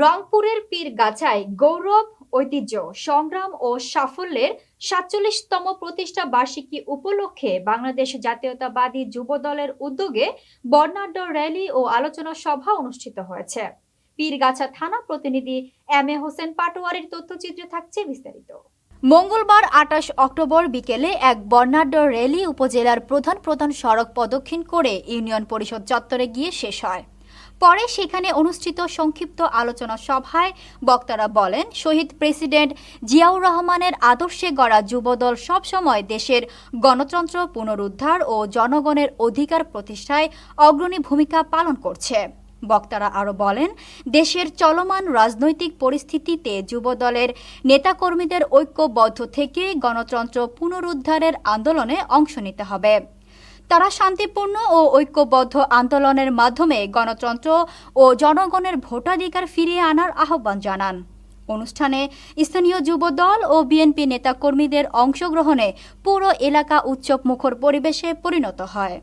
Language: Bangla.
রংপুরের পীর গাছায় গৌরব, ঐতিহ্য, সংগ্রাম ও সাফল্যের সাতচল্লিশতম প্রতিষ্ঠা বার্ষিকী উপলক্ষে বাংলাদেশ জাতীয়তাবাদী যুব দলের উদ্যোগে বর্ণাঢ্য র্যালি ও আলোচনা সভা অনুষ্ঠিত হয়েছে। পীরগাছা থানা প্রতিনিধি এম এ হোসেন পাটোয়ারির তথ্যচিত্রে থাকছে বিস্তারিত। মঙ্গলবার আটাশ অক্টোবর বিকেলে এক বর্ণাঢ্য র্যালি উপজেলার প্রধান প্রধান সড়ক প্রদক্ষিণ করে ইউনিয়ন পরিষদ চত্বরে গিয়ে শেষ হয়। পরে সেখানে অনুষ্ঠিত সংক্ষিপ্ত আলোচনা সভায় বক্তারা বলেন, শহীদ প্রেসিডেন্ট জিয়াউর রহমানের আদর্শে গড়া যুবদল সবসময় দেশের গণতন্ত্র পুনরুদ্ধার ও জনগণের অধিকার প্রতিষ্ঠায় অগ্রণী ভূমিকা পালন করছে। বক্তারা আরও বলেন, দেশের চলমান রাজনৈতিক পরিস্থিতিতে যুবদলের নেতাকর্মীদের ঐক্যবদ্ধ থেকে গণতন্ত্র পুনরুদ্ধারের আন্দোলনে অংশ নিতে হবে। তারা শান্তিপূর্ণ ও ঐক্যবদ্ধ আন্দোলনের মাধ্যমে গণতন্ত্র ও জনগণের ভোটাধিকার ফিরিয়ে আনার আহ্বান জানান। অনুষ্ঠানে স্থানীয় যুবদল ও বিএনপি নেতাকর্মীদের অংশগ্রহণে পুরো এলাকা উৎসব মুখর পরিবেশে পরিণত হয়।